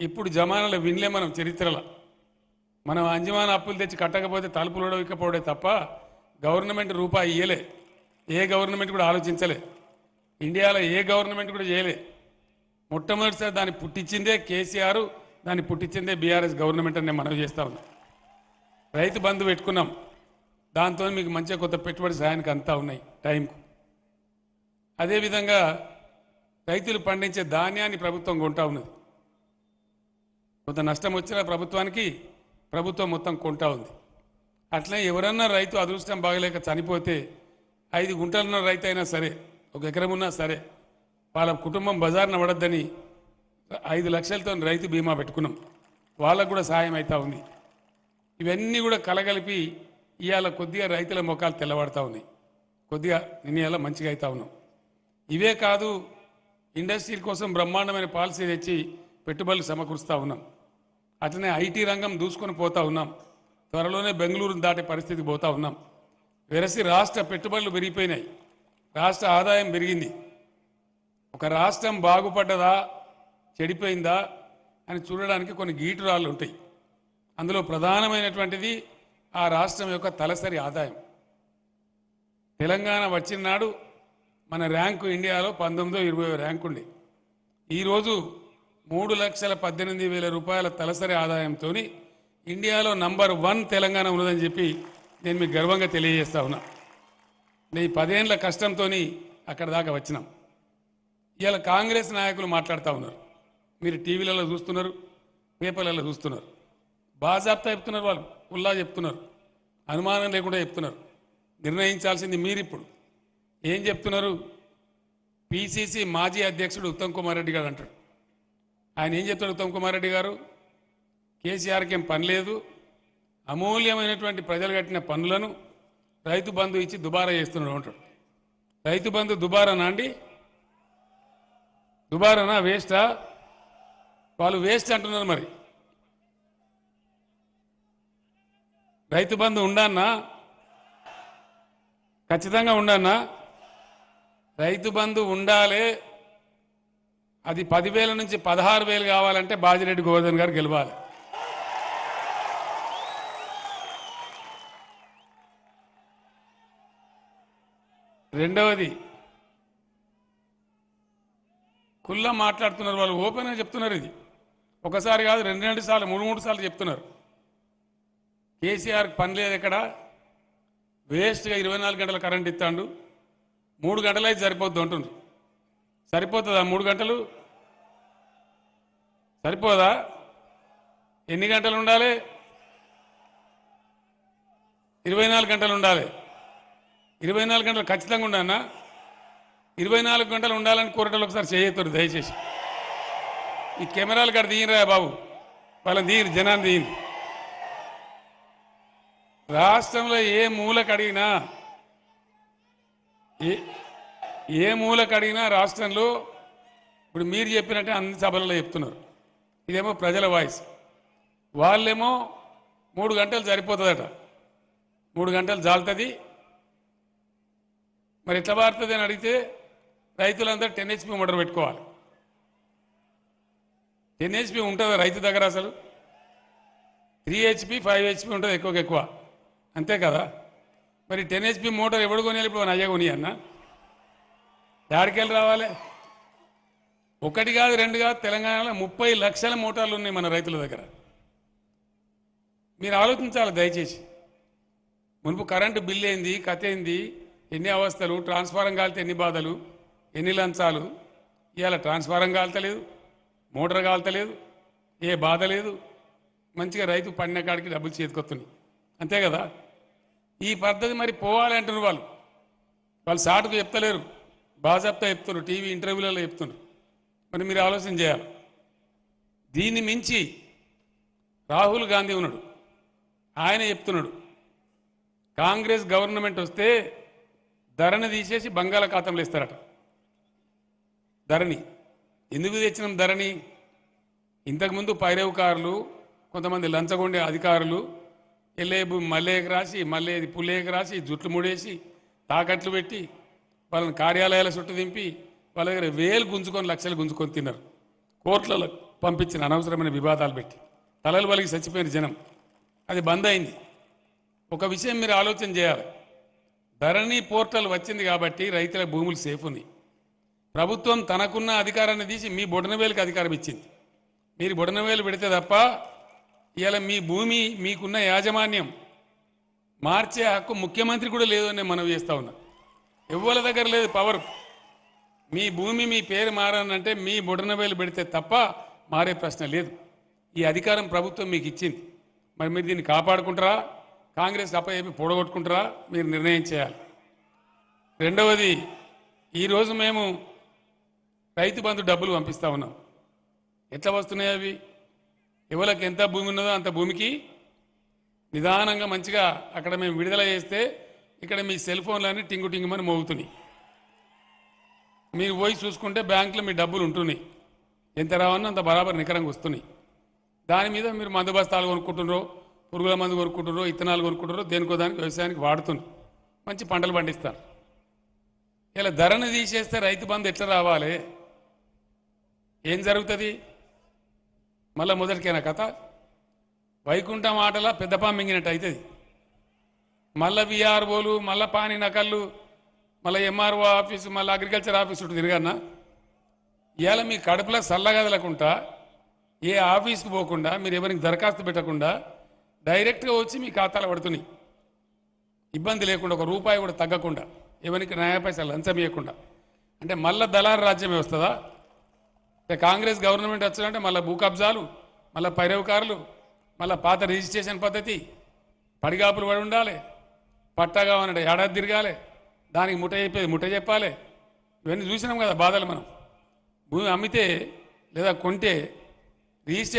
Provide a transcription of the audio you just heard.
ఇప్పుడు జమానాలో వినలే మనం చరిత్రలో. మనం అంజమాన అప్పులు తెచ్చి కట్టకపోతే తలుపులు ఉడవికపోవడే తప్ప గవర్నమెంట్ రూపాయి ఇయ్యలే. ఏ గవర్నమెంట్ కూడా ఆలోచించలే. ఇండియాలో ఏ గవర్నమెంట్ కూడా చేయలే. మొట్టమొదటిసారి దాన్ని పుట్టించిందే కేసీఆర్ దాన్ని పుట్టించిందే బీఆర్ఎస్ గవర్నమెంట్ అని నేను మనవి చేస్తా ఉన్నా. రైతు బంధు పెట్టుకున్నాం. దాంతో మీకు మంచిగా కొత్త పెట్టుబడి సాయానికి అంతా ఉన్నాయి టైంకు. అదేవిధంగా రైతులు పండించే ధాన్యాన్ని ప్రభుత్వం కొంటా ఉన్నది. కొంత నష్టం వచ్చిన ప్రభుత్వానికి ప్రభుత్వం మొత్తం కొంటా ఉంది. అట్లే ఎవరన్నా రైతు అదృష్టం బాగలేక చనిపోతే ఐదు గుంటలున్న రైతు అయినా సరే ఒక ఎకరం ఉన్నా సరే వాళ్ళ కుటుంబం బజార్న పడద్దని ఐదు లక్షలతో రైతు బీమా పెట్టుకున్నాం. వాళ్ళకు కూడా సాయం అవుతా ఉంది. ఇవన్నీ కూడా కలగలిపి ఇవాళ కొద్దిగా రైతుల ముఖాలు తెల్లబడతా ఉన్నాయి. కొద్దిగా నేను ఇలా మంచిగా అవుతా ఉన్నాం. ఇవే కాదు ఇండస్ట్రీల కోసం బ్రహ్మాండమైన పాలసీ తెచ్చి పెట్టుబడులు సమకూరుస్తూ ఉన్నాం. అట్లనే ఐటీ రంగం దూసుకొని పోతా ఉన్నాం. త్వరలోనే బెంగళూరును దాటే పరిస్థితికి పోతా ఉన్నాం. వెరసి రాష్ట్ర పెట్టుబడులు పెరిగిపోయినాయి. రాష్ట్ర ఆదాయం పెరిగింది. ఒక రాష్ట్రం బాగుపడ్డదా చెడిపోయిందా అని చూడడానికి కొన్ని గీటురాళ్ళు ఉంటాయి. అందులో ప్రధానమైనటువంటిది ఆ రాష్ట్రం యొక్క తలసరి ఆదాయం. తెలంగాణ వచ్చిన నాడు మన ర్యాంకు ఇండియాలో పంతొమ్మిదో ఇరవై ర్యాంకు ఉండే. ఈరోజు మూడు లక్షల పద్దెనిమిది వేల రూపాయల తలసరి ఆదాయంతో ఇండియాలో నంబర్ వన్ తెలంగాణ ఉన్నదని చెప్పి నేను మీకు గర్వంగా తెలియజేస్తా ఉన్నా. నీ పదేళ్ళ కష్టంతో అక్కడ దాకా వచ్చినాం. ఇవాళ కాంగ్రెస్ నాయకులు మాట్లాడుతూ ఉన్నారు. మీరు టీవీలలో చూస్తున్నారు పేపర్లలో చూస్తున్నారు. బాజాబ్తా చెప్తున్నారు వాళ్ళు ఉల్లా చెప్తున్నారు. అనుమానం లేకుండా చెప్తున్నారు. నిర్ణయించాల్సింది మీరిప్పుడు. ఏం చెప్తున్నారు? పిసిసి మాజీ అధ్యక్షుడు ఉత్తమ్ కుమార్ రెడ్డి గారు అంటాడు. ఆయన ఏం చెప్తాడు ఉత్తమ్ కుమార్ రెడ్డి గారు? కేసీఆర్కి ఏం పని లేదు. అమూల్యమైనటువంటి ప్రజలు కట్టిన పనులను రైతు బంధు ఇచ్చి దుబారా చేస్తున్నాడు అంటాడు. రైతు బంధు దుబారానా అండి? దుబారానా? వేస్టా? వాళ్ళు వేస్ట్ అంటున్నారు మరి. రైతు బంధు ఉండన్నా ఖచ్చితంగా ఉండన్నా రైతు బంధు ఉండాలి అది పదివేల నుంచి పదహారు వేలు కావాలంటే బాజిరెడ్డి గోవర్ధన్ గారు గెలవాలి. రెండవది కుల్లా మాట్లాడుతున్నారు వాళ్ళు ఓపెన్గా చెప్తున్నారు ఇది. ఒకసారి కాదు రెండు రెండు సార్లు మూడు మూడు సార్లు చెప్తున్నారు. కేసీఆర్కి పని లేదు ఇక్కడ వేస్ట్గా ఇరవై నాలుగు గంటల కరెంట్ ఇస్తాడు. మూడు గంటలు అయితే సరిపోద్ది అంటున్నారు సరిపోతుందా మూడు గంటలు? సరిపోదా? ఎన్ని గంటలు ఉండాలి ఇరవై నాలుగు గంటలు ఉండాలి ఇరవై నాలుగు గంటలు ఖచ్చితంగా ఉండన్నా ఇరవై నాలుగు గంటలు ఉండాలని కోరటలు ఒకసారి చేయొద్దు దయచేసి. ఈ కెమెరాలు కాడ తీయరా బాబు. వాళ్ళని తీయరు జనాన్ని తీయండి. రాష్ట్రంలో ఏ మూలకు అడిగినా ఏ ఏ మూలకు అడిగినా రాష్ట్రంలో ఇప్పుడు మీరు చెప్పినట్టే అన్ని సభలలో చెప్తున్నారు. ఇదేమో ప్రజల వాయిస్. వాళ్ళేమో మూడు గంటలు సరిపోతుందట. మూడు గంటలు జాలుతుంది. మరి ఎట్లా మారుతుంది అని అడిగితే రైతులందరూ టెన్ హెచ్పి మోటార్ పెట్టుకోవాలి. టెన్ హెచ్పి ఉంటుందా రైతు దగ్గర అసలు? త్రీ హెచ్పి ఫైవ్ హెచ్పి ఉంటుంది ఎక్కువకి ఎక్కువ. అంతే కదా? మరి టెన్ హెచ్పి మోటార్ ఎవడు కొనియాలి ఇప్పుడు అయ్య కొని అన్న యాడికెళ్ళి రావాలి? ఒకటి కాదు రెండు కాదు తెలంగాణలో ముప్పై లక్షల మోటార్లు ఉన్నాయి మన రైతుల దగ్గర. మీరు ఆలోచించాలి దయచేసి. మునుపు కరెంటు బిల్ ఏంది కథ ఏంది ఎన్ని అవస్థలు ట్రాన్స్ఫారం కాలితే ఎన్ని బాధలు ఎన్ని లంచాలు ఇవాళ ట్రాన్స్ఫారం కాల్తలేదు మోటార్ కాల్తలేదు ఏ బాధ లేదు. మంచిగా రైతు పండిన కాడికి డబ్బులు చేతికొస్తున్నాయి అంతే కదా? ఈ పద్ధతి మరి పోవాలి అంటున్నారు వాళ్ళు. వాళ్ళు సాటుకు చెప్తలేరు. బాజాప్తా చెప్తున్నారు టీవీ ఇంటర్వ్యూలలో చెప్తున్నారు. మరి మీరు ఆలోచన చేయాలి. దీన్ని మించి రాహుల్ గాంధీ ఉన్నాడు. ఆయన చెప్తున్నాడు కాంగ్రెస్ గవర్నమెంట్ వస్తే ధరని తీసేసి బంగాళాఖాతంలో ఇస్తారట. ధరని ఎందుకు తెచ్చినాం ధరని ఇంతకుముందు పైరవకారులు కొంతమంది లంచగొండే అధికారులు ఎల్లేబు మల్లేకి రాసి మల్లే పుల్లేకి రాసి జుట్లు ముడేసి తాకట్లు పెట్టి వాళ్ళని కార్యాలయాల చుట్టూ దింపి వాళ్ళ దగ్గర వేలు గుంజుకొని లక్షలు గుంజుకొని తిన్నారు. కోర్టులలో పంపించిన అనవసరమైన వివాదాలు పెట్టి. తలలు వలిగి చచ్చిపోయిన జనం. అది బంద్ అయింది. ఒక విషయం మీరు ఆలోచన చేయాలి. ధరణి పోర్టల్ వచ్చింది కాబట్టి రైతుల భూములు సేఫ్ ఉన్నాయి ప్రభుత్వం తనకున్న అధికారాన్ని తీసి మీ బొడనవేలుకి అధికారం ఇచ్చింది. మీరు బొడనవేలు పెడితే తప్ప ఇవాళ మీ భూమి మీకున్న యాజమాన్యం మార్చే హక్కు ముఖ్యమంత్రి కూడా లేదు అని మనం చేస్తూ ఉన్నా ఎవ్వరి దగ్గర లేదు పవర్. మీ భూమి మీ పేరు మారానంటే మీ బుడనబేలు పెడితే తప్ప మారే ప్రశ్న లేదు. ఈ అధికారం ప్రభుత్వం మీకు ఇచ్చింది. మరి మీరు దీన్ని కాపాడుకుంటారా? కాంగ్రెస్ అప్పచెప్పి పొడగొట్టుకుంటారా? మీరు నిర్ణయం చేయాలి. రెండవది ఈరోజు మేము రైతు బంధు డబ్బులు పంపిస్తా ఉన్నాం. ఎట్లా వస్తున్నాయి అవి? ఎవరికి ఎంత భూమి ఉన్నదో అంత భూమికి నిదానంగా మంచిగా అక్కడ మేము విడుదల చేస్తే ఇక్కడ మీ సెల్ ఫోన్లన్నీ టింగు టింగుమని మోగుతున్నాయి. మీరు పోయి చూసుకుంటే బ్యాంకులో మీ డబ్బులు ఉంటున్నాయి. ఎంత రావన్నా అంత బరాబర్ నికరంగా వస్తున్నాయి. దాని మీద మీరు మందు బస్తాలు కొనుక్కుంటున్నారో పురుగుల మందు కొనుక్కుంటున్నారో ఇత్తనాలు కొనుక్కుంటారో దేనికో దానికి వ్యవసాయానికి వాడుతున్నారు. మంచి పంటలు పండిస్తారు. ఇలా ధరను తీసేస్తే రైతు బంధు ఎట్లా రావాలి? ఏం జరుగుతుంది? మళ్ళా మొదటికైనా కథ. వైకుంఠం ఆటలా పెద్దపా మింగినట్టు అవుతుంది. మళ్ళీ విఆర్ఓలు మళ్ళీ పాని నకళ్ళు మళ్ళీ ఎంఆర్ఓ ఆఫీసు మళ్ళీ అగ్రికల్చర్ ఆఫీస్ ఉంటుంది తిరగన్నా. ఇవాళ మీ కడుపులో సల్లగదలకుండా ఏ ఆఫీస్కి పోకుండా మీరు ఎవరికి దరఖాస్తు పెట్టకుండా డైరెక్ట్గా వచ్చి మీ ఖాతాలో పడుతున్నాయి. ఇబ్బంది లేకుండా ఒక రూపాయి కూడా తగ్గకుండా ఎవరికి న్యాయ పైసలు లంచం ఇవ్వకుండా అంటే మళ్ళా దళారు రాజ్యమే వస్తుందా? అంటే కాంగ్రెస్ గవర్నమెంట్ వచ్చిందంటే మళ్ళీ భూ కబ్జాలు మళ్ళీ పైరవకారులు మళ్ళీ పాత రిజిస్ట్రేషన్ పద్ధతి పడిగాపులు పడి ఉండాలి పట్టాగా కావాలంటే ఏడాది తిరగాలి. దానికి ముట్ట చెప్పేది ముట్ట చెప్పాలి. ఇవన్నీ చూసినాం కదా బాధలు మనం. భూమి అమ్మితే లేదా కొంటే రిజిస్ట్రేషన్